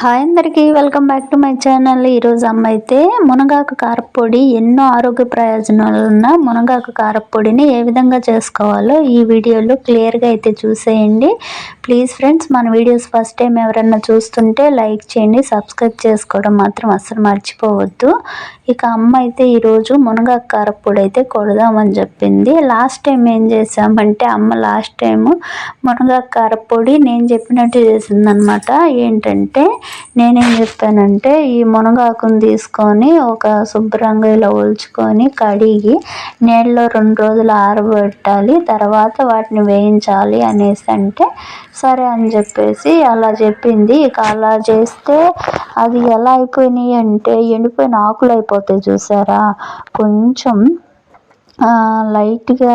Hi అందరికీ welcome back to my channel. ఈరోజు అమ్మ అయితే మునగాకు కారపొడి ఎన్నో ఆరోగ్య ప్రయోజనాలు ఉన్న మునగాకు కారపొడిని ఏ విధంగా చేసుకోవాలో ఈ వీడియోలో క్లియర్గా అయితే చూసేయండి. ప్లీజ్ ఫ్రెండ్స్ మన వీడియోస్ ఫస్ట్ టైం ఎవరన్నా చూస్తుంటే లైక్ చేయండి సబ్స్క్రైబ్ చేసుకోవడం మాత్రం అస్సలు మర్చిపోవద్దు. ఇక అమ్మ అయితే ఈరోజు మునగాకు కారపొడి అయితే కొడదామని చెప్పింది. లాస్ట్ టైం ఏం చేసామంటే అమ్మ లాస్ట్ టైము మునగాకు కారపొడి నేను చెప్పినట్టు చేసిందనమాట. ఏంటంటే నేనేం చెప్పానంటే ఈ మునగాకుని తీసుకొని ఒక శుభ్రంగా ఇలా ఒల్చుకొని కడిగి నీళ్ళలో రెండు రోజులు ఆరబెట్టాలి. తర్వాత వాటిని వేయించాలి అనేసి అంటే సరే అని చెప్పేసి అలా చెప్పింది. ఇక అలా చేస్తే అది ఎలా అయిపోయినాయి అంటే ఎండిపోయిన ఆకులు అయిపోతాయి చూసారా? కొంచెం లైట్గా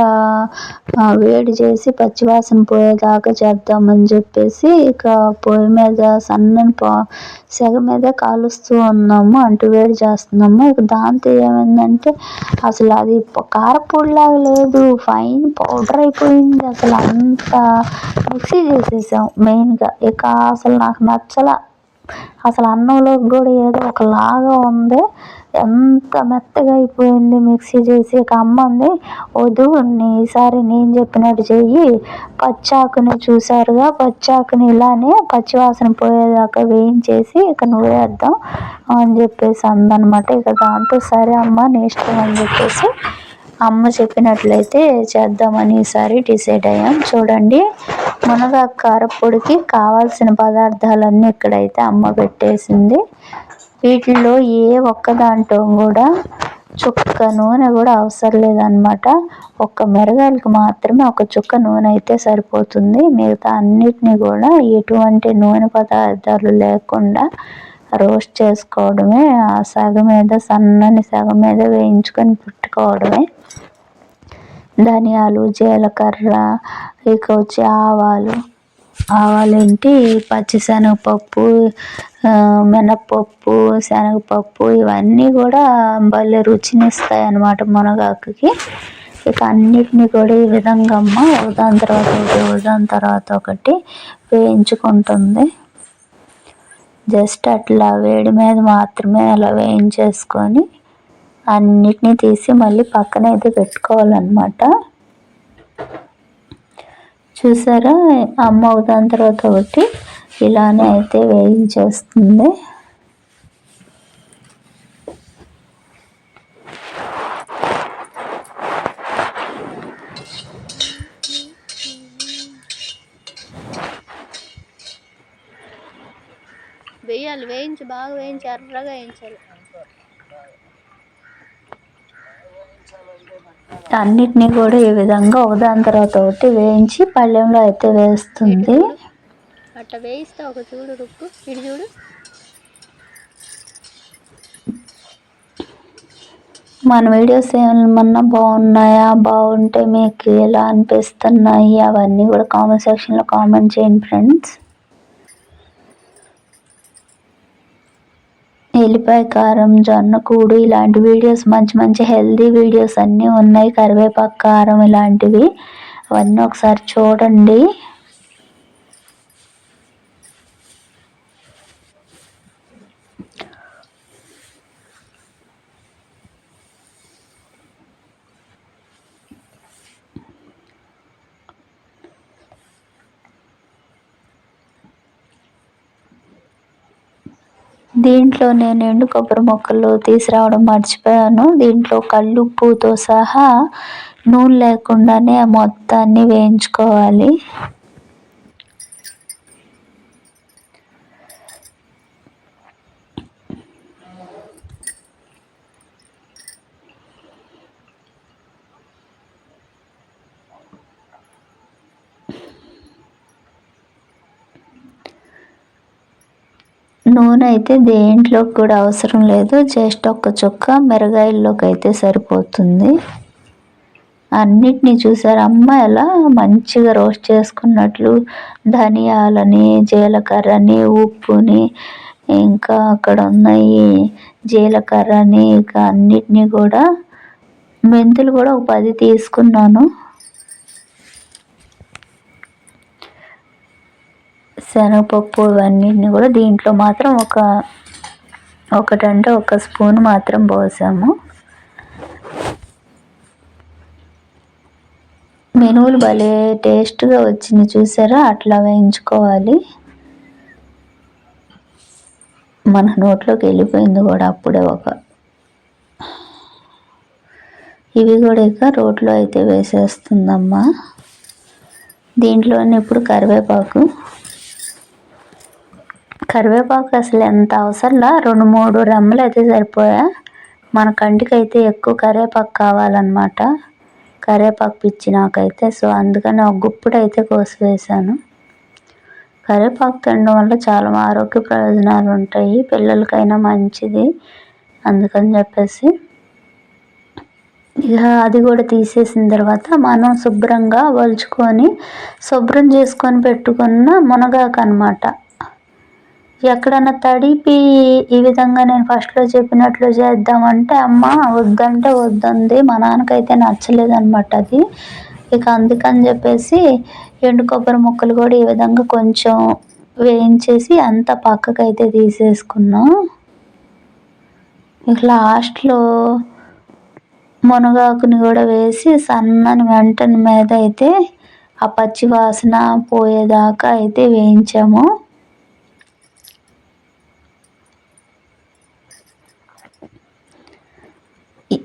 వేడి చేసి పచ్చివాసన పోయేదాకా చేద్దామని చెప్పేసి ఇక పొయ్యి మీద సన్నని పా సెగ మీద కాలుస్తూ ఉన్నాము అంటు వేడి చేస్తున్నాము. ఇక దాంతో ఏమైందంటే అసలు అది కారపొడిలాగా లేదు ఫైన్ పౌడర్ అయిపోయింది అసలు అంత మిక్సీ చేసేసాం మెయిన్గా. ఇక అసలు నాకు నచ్చల అసలు అన్నంలోకి కూడా ఏదో ఒకలాగా ఉంది. ఎంత మెత్తగా అయిపోయింది మిక్సీ చేసి. ఒక అమ్మ ఉంది వద్దు ఈసారి నేను చెప్పినట్టు చెయ్యి. పచ్చాకుని చూసారుగా పచ్చాకుని ఇలానే పచ్చివాసన పోయేదాకా వేయించేసి ఇక వేద్దాం అని చెప్పేసి అందనమాట. ఇక దాంతో సరే అమ్మ నెక్స్ట్ అని చెప్పేసి అమ్మ చెప్పినట్లయితే చేద్దామని ఈసారి డిసైడ్ అయ్యాం. చూడండి మునగా కారపొడికి కావాల్సిన పదార్థాలన్నీ ఇక్కడైతే అమ్మ పెట్టేసింది. వీటిల్లో ఏ ఒక్క దాంట్లో కూడా చుక్క నూనె కూడా అవసరం లేదనమాట ఒక్క మిరగాయలకు మాత్రమే ఒక చుక్క నూనె అయితే సరిపోతుంది. మిగతా అన్నిటినీ కూడా ఎటువంటి నూనె పదార్థాలు లేకుండా రోస్ట్ చేసుకోవడమే ఆ సగ మీద సన్నని సగ మీద వేయించుకొని పెట్టుకోవడమే. ధనియాలు జీలకర్ర ఇక వచ్చి ఆవాలు ఆవాలేంటి పచ్చిశనగపప్పు మినప్పప్పు శనగపప్పు ఇవన్నీ కూడా భలే రుచినిస్తాయి అన్నమాట మునగాకుకి. ఇక అన్నిటిని కూడా ఈ విధంగా అమ్మ ఉదాని తర్వాత ఒకటి ఉదాని తర్వాత ఒకటి వేయించుకుంటుంది. జస్ట్ అట్లా వేడి మీద మాత్రమే అలా వేయించేసుకొని అన్నిటినీ తీసి మళ్ళీ పక్కన అయితే పెట్టుకోవాలన్నమాట. చూసారా? అమ్మ ఒకదాని తర్వాత ఒకటి. ఇలానే అయితే వేయించేస్తుంది. వేయాలి. వేయించి. బాగా వేయించి ఎర్రగా వేయించాలి. అన్నిటినీ కూడా ఈ విధంగా ఒకదాని తర్వాత ఒకటి వేయించి పళ్ళెంలో అయితే వేస్తుంది. అట్లా వేయిస్తే ఒక చూడు రుక్కు. ఇటు చూడు. మన వీడియోస్ ఏమన్నా బాగున్నాయా? బాగుంటే మీకు ఎలా అనిపిస్తున్నాయి? అవన్నీ కూడా కామెంట్ సెక్షన్లో కామెంట్ చేయండి ఫ్రెండ్స్ ఎల్లిపాయ కారం జొన్న కూడు ఇలాంటి వీడియోస్ మంచి మంచి హెల్దీ వీడియోస్ అన్నీ ఉన్నాయి. కరివేపాకు కారం ఇలాంటివి. అవన్నీ ఒకసారి చూడండి. దీంట్లో నేను ఎండు కొబ్బరి మొక్కలు తీసుకురావడం మర్చిపోయాను. దీంట్లో కళ్ళుప్పుతో సహా నూనె లేకుండానే మొత్తాన్ని వేయించుకోవాలి. నూనె అయితే దేంట్లోకి కూడా అవసరం లేదు. జస్ట్ ఒక్క చుక్క మిరగాయల్లోకి అయితే సరిపోతుంది. అన్నిటినీ చూసారు. అమ్మ ఎలా మంచిగా రోస్ట్ చేసుకున్నట్లు ధనియాలని జీలకర్రని ఉప్పుని ఇంకా అక్కడ ఉన్నాయి జీలకర్రని ఇంకా అన్నిటినీ కూడా మెంతులు కూడా ఒక పది తీసుకున్నాను. శనగపప్పు ఇవన్నిటిని కూడా దీంట్లో మాత్రం ఒక ఒకటంటే ఒక స్పూన్ మాత్రం పోసాము. మెనువులు భలే టేస్ట్గా వచ్చింది చూసారా? అట్లా వేయించుకోవాలి. మన నోట్లోకి వెళ్ళిపోయింది కూడా అప్పుడే ఒక. ఇవి కూడా ఇక రోట్లో అయితే వేసేస్తుందమ్మా. దీంట్లోనే ఇప్పుడు కరివేపాకు. కరివేపాకు అసలు ఎంత అవసరంలా? రెండు మూడు రెమ్మలు అయితే సరిపోయా? మన కంటికి అయితే ఎక్కువ కరివేపాకు కావాలన్నమాట. కరివేపాకు పిచ్చి నాకైతే. సో అందుకని ఒక గుప్పుడు అయితే కోసి వేసాను కరివేపాకు తినడం వల్ల చాలా ఆరోగ్య ప్రయోజనాలు ఉంటాయి. పిల్లలకైనా మంచిది అందుకని చెప్పేసి. ఇక అది కూడా తీసేసిన తర్వాత మనం శుభ్రంగా వలుచుకొని శుభ్రం చేసుకొని పెట్టుకున్న మునగాకు అనమాట ఎక్కడన్నా తడిపి ఈ విధంగా నేను ఫస్ట్లో చెప్పినట్లు చేద్దామంటే అమ్మ వద్దంటే వద్దంది. మా నాన్నకైతే నచ్చలేదు అనమాట అది. ఇక అందుకని చెప్పేసి ఎండు కొబ్బరి ముక్కలు కూడా ఈ విధంగా కొంచెం వేయించేసి అంతా పక్కకైతే తీసేసుకున్నాం. ఇక లాస్ట్లో మునగాకుని కూడా వేసి సన్నని వెంటనే మీద అయితే ఆ పచ్చి వాసన పోయేదాకా అయితే వేయించాము.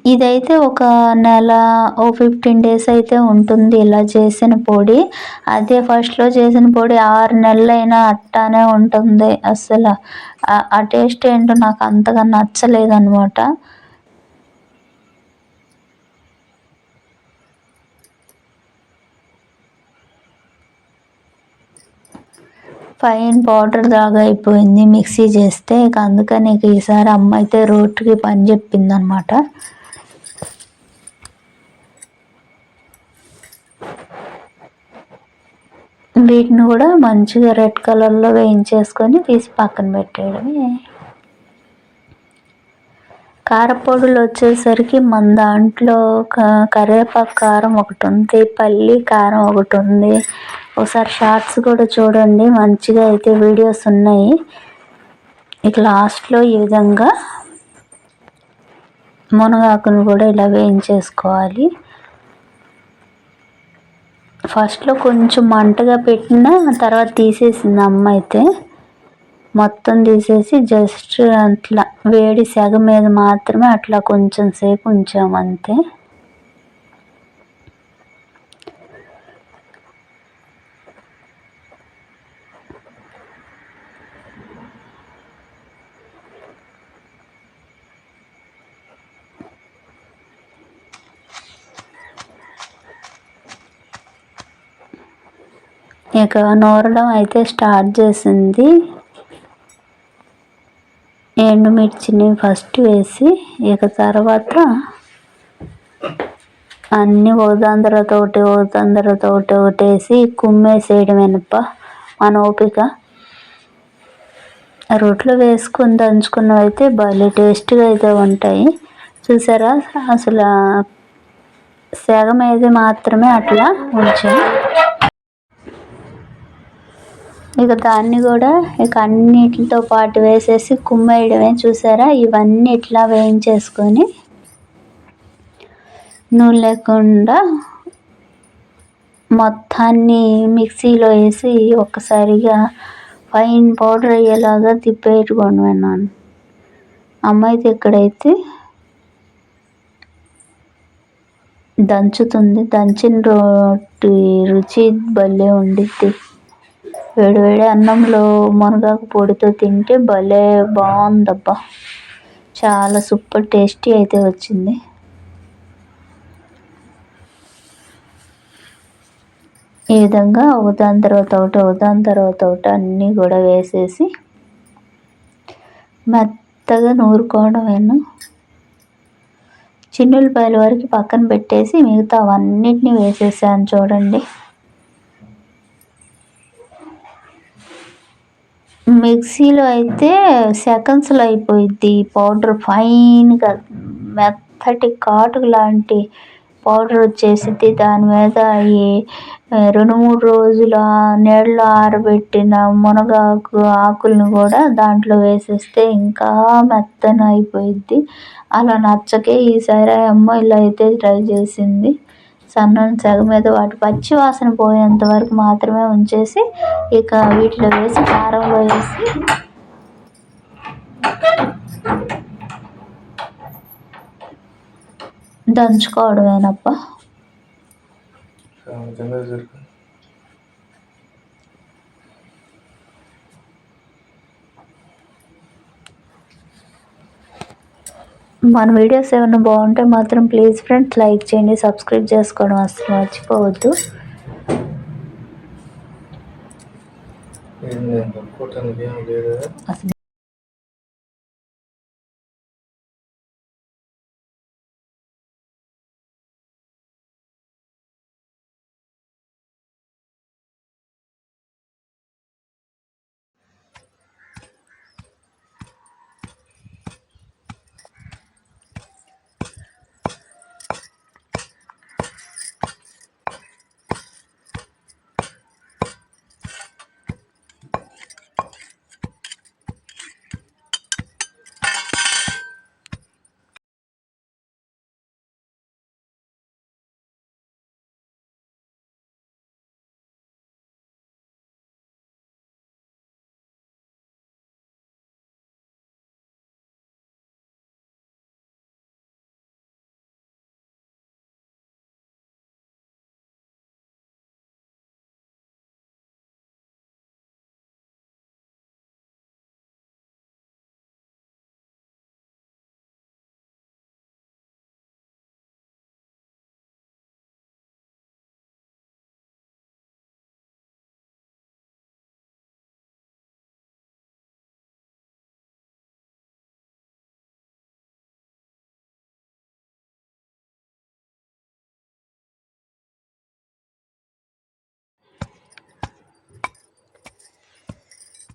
ఇదైతే ఒక నెల ఓ ఫిఫ్టీన్ డేస్ అయితే ఉంటుంది ఇలా చేసిన పొడి. అదే ఫస్ట్లో చేసిన పొడి ఆరు నెలలైనా అట్టానే ఉంటుంది అసలు. ఆ టేస్ట్ ఏంటో నాకు అంతగా నచ్చలేదు అనమాట ఫైన్ పౌడర్ దాగా అయిపోయింది మిక్సీ చేస్తే ఇక అందుకని ఇక ఈసారి అమ్మ అయితే రోడ్కి పని చెప్పిందనమాట వీటిని కూడా మంచిగా రెడ్ కలర్లో వేయించేసుకొని తీసి పక్కన పెట్టేయడమే. కారపొడులు వచ్చేసరికి మన దాంట్లో కరివేపాకు కారం ఒకటి ఉంది పల్లి కారం ఒకటి ఉంది. ఒకసారి షార్ట్స్ కూడా చూడండి మంచిగా అయితే వీడియోస్ ఉన్నాయి. ఇక లాస్ట్లో ఈ విధంగా మునగాకును కూడా ఇలా వేయించేసుకోవాలి. ఫస్ట్లో కొంచెం మంటగా పెట్టిన తర్వాత తీసేసింది అమ్మ అయితే మొత్తం తీసేసి జస్ట్ అట్లా వేడి సెగ మీద మాత్రమే అట్లా కొంచెం సేపు ఉంచాము అంతే ఇక నూరడం అయితే స్టార్ట్ చేసింది. ఎండుమిర్చిని ఫస్ట్ వేసి ఇక తర్వాత అన్నీ ఒకదాని తర్వాత ఒకటి ఒకటి కుమ్మేసేయడం వెనప్ప మన ఓపిక. రొట్లు వేసుకుని దంచుకున్నవి అయితే భలే టేస్ట్గా అయితే ఉంటాయి. చూసారా? అసలు సెగ అయితే మాత్రమే అట్లా ఉంచాను ఇక దాన్ని కూడా ఇక అన్నిటితో పాటు వేసేసి కుమ్మేయడమే చూసారా? ఇవన్నీ ఇట్లా వేయించేసుకొని నూనె లేకుండా మొత్తాన్ని మిక్సీలో వేసి ఒక్కసారిగా ఫైన్ పౌడర్ అయ్యేలాగా తిప్పేట్టుకోండి విన్నాను అమ్మాయితే ఇక్కడైతే దంచుతుంది దంచిన రోటి రుచి భలే ఉండిద్ది. వేడివేడి వేడి అన్నంలో మునగాకు పొడితో తింటే భలే బాగుందబ్బా. చాలా సూపర్ టేస్టీ అయితే వచ్చింది. ఈ విధంగా ఒకదాని తర్వాత ఒకటి ఒకదాని తర్వాత ఒకటి అన్నీ కూడా వేసేసి మెత్తగా నూరుకోవడమేను చిన్నులపాయల వరకు పక్కన పెట్టేసి మిగతా అవన్నిటిని వేసేసాను చూడండి. మిక్సీలో అయితే సెకండ్స్లో అయిపోయిద్ది పౌడర్. ఫైన్గా మెత్తటి కాటు లాంటి పౌడర్ వచ్చేసిద్ది. దాని మీద ఈ రెండు మూడు రోజుల నీళ్ళలో ఆరబెట్టిన మునగాకు ఆకులను కూడా దాంట్లో వేసేస్తే ఇంకా మెత్తన అయిపోయిద్ది అలా నచ్చకే ఈసారి అమ్మ ఇలా అయితే ట్రై చేసింది. సన్నని సగం మీద వాటి పచ్చి వాసన పోయేంత వరకు మాత్రమే ఉంచేసి ఇక వీటిలో వేసి కారంలో వేసి దంచుకోవడమేనప్ప. మన వీడియోస్ ఏమైనా బాగుంటే మాత్రం ప్లీజ్ ఫ్రెండ్స్ లైక్ చేయండి సబ్స్క్రైబ్ చేసుకోవడం అసలు మర్చిపోవద్దు. అసలు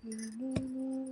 Mm-hmm.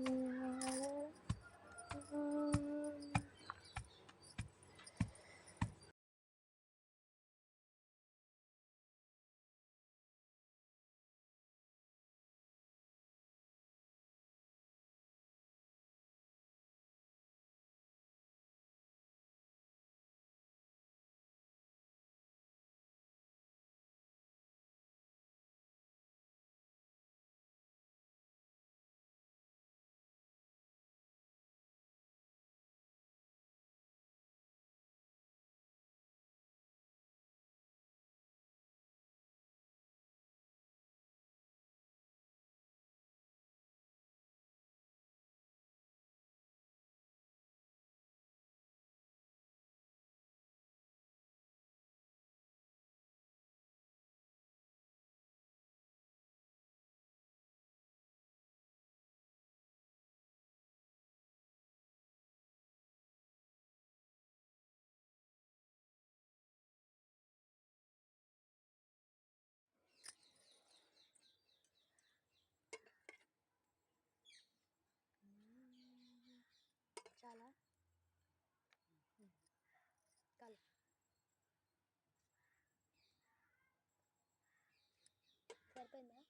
happen